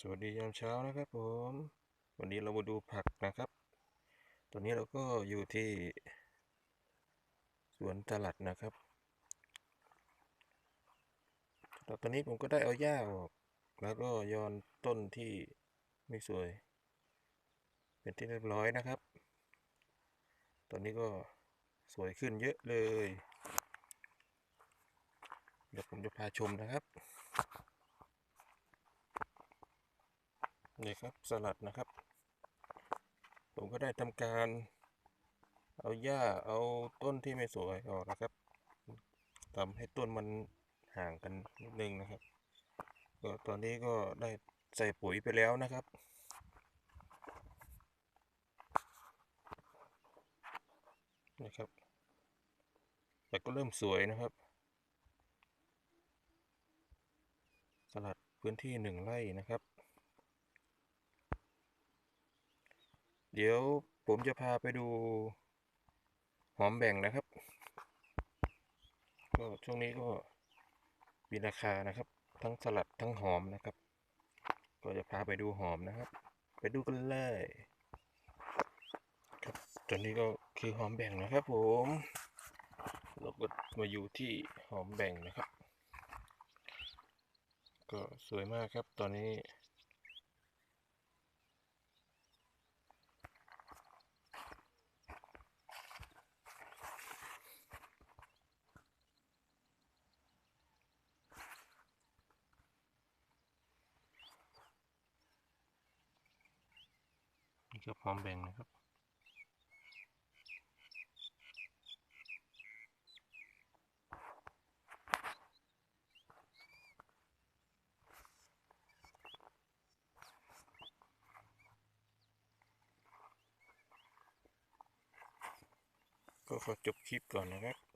สวัสดียามเช้านะครับผม วันนี้เรามาดูผักนะครับ ตอนนี้เราก็อยู่ที่ สวนตลัดนะครับแต่ตอนนี้ผมก็ได้เอาหญ้าออก แล้วก็โยอนต้นที่ไม่สวย เป็นที่เรียบร้อยนะครับ ตอนนี้ก็สวยขึ้นเยอะเลย เดี๋ยวผมจะพาชมนะครับ นี่ครับสลัดนะครับ ผมก็ได้ทำการ เอาหญ้าเอาต้นที่ไม่สวยออกนะครับทำให้ต้นมันห่างกันนิดนึงนะครับ ก็ตอนนี้ก็ได้ใส่ปุ๋ยไปแล้วนะครับนะครับ แต่ก็เริ่มสวยนะครับ สลัดพื้นที่หนึ่งไร่นะครับ เดี๋ยวผมจะพาไปดูหอมแบ่งนะครับก็ช่วงนี้ก็มีราคานะครับ ทั้งสลัดทั้งหอมนะครับ ก็จะพาไปดูหอมนะครับ ไปดูกันเลยครับตอนนี้ก็คือหอมแบ่งนะครับผมเราก็มาอยู่ที่หอมแบ่งนะครับ ก็สวยมากครับตอนนี้ ก็พร้อมแบ่งนะครับ ก็ขอจบคลิปก่อนนะครับ